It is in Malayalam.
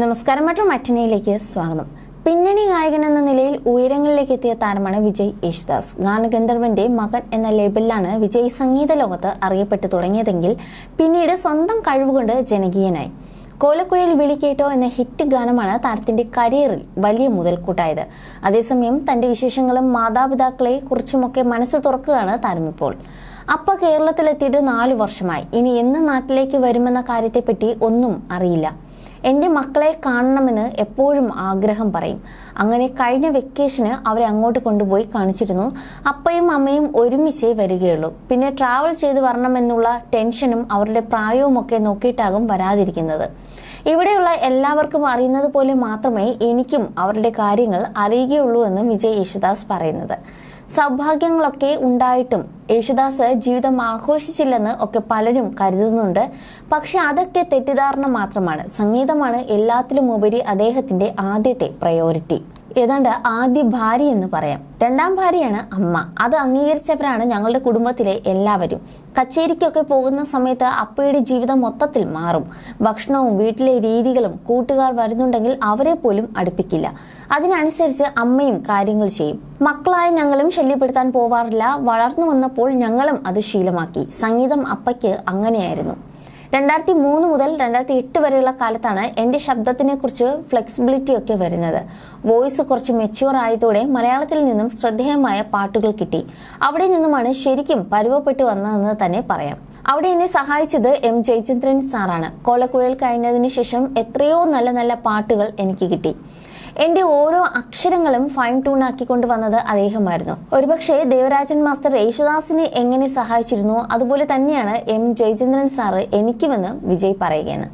നമസ്കാരം മറ്റും മറ്റനയിലേക്ക് സ്വാഗതം. പിന്നണി ഗായകൻ എന്ന നിലയിൽ ഉയരങ്ങളിലേക്ക് എത്തിയ താരമാണ് വിജയ് യേശുദാസ്. ഗാനഗന്ധർവന്റെ മകൻ എന്ന ലേബലിലാണ് വിജയ് സംഗീത ലോകത്ത് അറിയപ്പെട്ടു തുടങ്ങിയതെങ്കിൽ പിന്നീട് സ്വന്തം കഴിവുകൊണ്ട് ജനകീയനായി. കോലക്കുഴയിൽ വിളിക്കേട്ടോ എന്ന ഹിറ്റ് ഗാനമാണ് താരത്തിന്റെ കരിയറിൽ വലിയ മുതൽക്കൂട്ടായത്. അതേസമയം തന്റെ വിശേഷങ്ങളും മാതാപിതാക്കളെ കുറിച്ചുമൊക്കെ മനസ്സ് തുറക്കുകയാണ് താരം ഇപ്പോൾ. അപ്പ കേരളത്തിലെത്തിയിട്ട് നാലു വർഷമായി. ഇനി എന്ന് നാട്ടിലേക്ക് വരുമെന്ന കാര്യത്തെപ്പറ്റി ഒന്നും അറിയില്ല. എന്റെ മക്കളെ കാണണമെന്ന് എപ്പോഴും ആഗ്രഹം പറയും. അങ്ങനെ കഴിഞ്ഞ വെക്കേഷന് അവരെ അങ്ങോട്ട് കൊണ്ടുപോയി കാണിച്ചിരുന്നു. അപ്പയും അമ്മയും ഒരുമിച്ചേ വരികയുള്ളൂ. പിന്നെ ട്രാവൽ ചെയ്ത് വരണമെന്നുള്ള ടെൻഷനും അവരുടെ പ്രായവുമൊക്കെ നോക്കിയിട്ടാകും വരാതിരിക്കുന്നത്. ഇവിടെയുള്ള എല്ലാവർക്കും അറിയുന്നത് പോലെ മാത്രമേ എനിക്കും അവരുടെ കാര്യങ്ങൾ അറിയുകയുള്ളൂ എന്നും വിജയ് യേശുദാസ് പറയുന്നത്. സൗഭാഗ്യങ്ങളൊക്കെ ഉണ്ടായിട്ടും യേശുദാസ് ജീവിതം ആഘോഷിച്ചില്ലെന്ന് ഒക്കെ പലരും കരുതുന്നുണ്ട്. പക്ഷെ അതൊക്കെ തെറ്റിദ്ധാരണ മാത്രമാണ്. സംഗീതമാണ് എല്ലാത്തിലും ഉപരി അദ്ദേഹത്തിന്റെ ആദ്യത്തെ പ്രയോറിറ്റി ഏതാണ്ട് ആദ്യ ഭാര്യ എന്ന് പറയാം. രണ്ടാം ഭാര്യയാണ് അമ്മ. അത് അംഗീകരിച്ചവരാണ് ഞങ്ങളുടെ കുടുംബത്തിലെ എല്ലാവരും. കച്ചേരിക്കൊക്കെ പോകുന്ന സമയത്ത് അപ്പയുടെ ജീവിതം മൊത്തത്തിൽ മാറും. ഭക്ഷണവും വീട്ടിലെ രീതികളും കൂട്ടുകാർ വരുന്നുണ്ടെങ്കിൽ അവരെ പോലും അടുപ്പിക്കില്ല. അതിനനുസരിച്ച് അമ്മയും കാര്യങ്ങൾ ചെയ്യും. മക്കളായ ഞങ്ങളും ശല്യപ്പെടുത്താൻ പോവാറില്ല. വളർന്നു വന്നപ്പോൾ ഞങ്ങളും അത് ശീലമാക്കി. സംഗീതം അപ്പയ്ക്ക് അങ്ങനെയായിരുന്നു. രണ്ടായിരത്തി മൂന്ന് മുതൽ രണ്ടായിരത്തി എട്ട് വരെയുള്ള കാലത്താണ് എന്റെ ശബ്ദത്തിനെ കുറിച്ച് ഫ്ലെക്സിബിലിറ്റി ഒക്കെ വരുന്നത്. വോയിസ് കുറച്ച് മെച്യൂർ ആയതോടെ മലയാളത്തിൽ നിന്നും ശ്രദ്ധേയമായ പാട്ടുകൾ കിട്ടി. അവിടെ നിന്നുമാണ് ശരിക്കും പരുവപ്പെട്ടു വന്നതെന്ന് തന്നെ പറയാം. അവിടെ എന്നെ സഹായിച്ചത് എം ജയചന്ദ്രൻ സാറാണ്. കോലക്കുഴൽ കഴിഞ്ഞതിന് ശേഷം എത്രയോ നല്ല നല്ല പാട്ടുകൾ എനിക്ക് കിട്ടി. എന്റെ ഓരോ അക്ഷരങ്ങളും ഫൈൻ ട്യൂൺ ആക്കിക്കൊണ്ട് വന്നത് അദ്ദേഹമായിരുന്നു. ഒരുപക്ഷെ ദേവരാജൻ മാസ്റ്റർ യേശുദാസിനെ എങ്ങനെ സഹായിച്ചിരുന്നു അതുപോലെ തന്നെയാണ് എം ജയചന്ദ്രൻ സാറ് എനിക്കുമെന്ന് വിജയ് പറയുകയാണ്.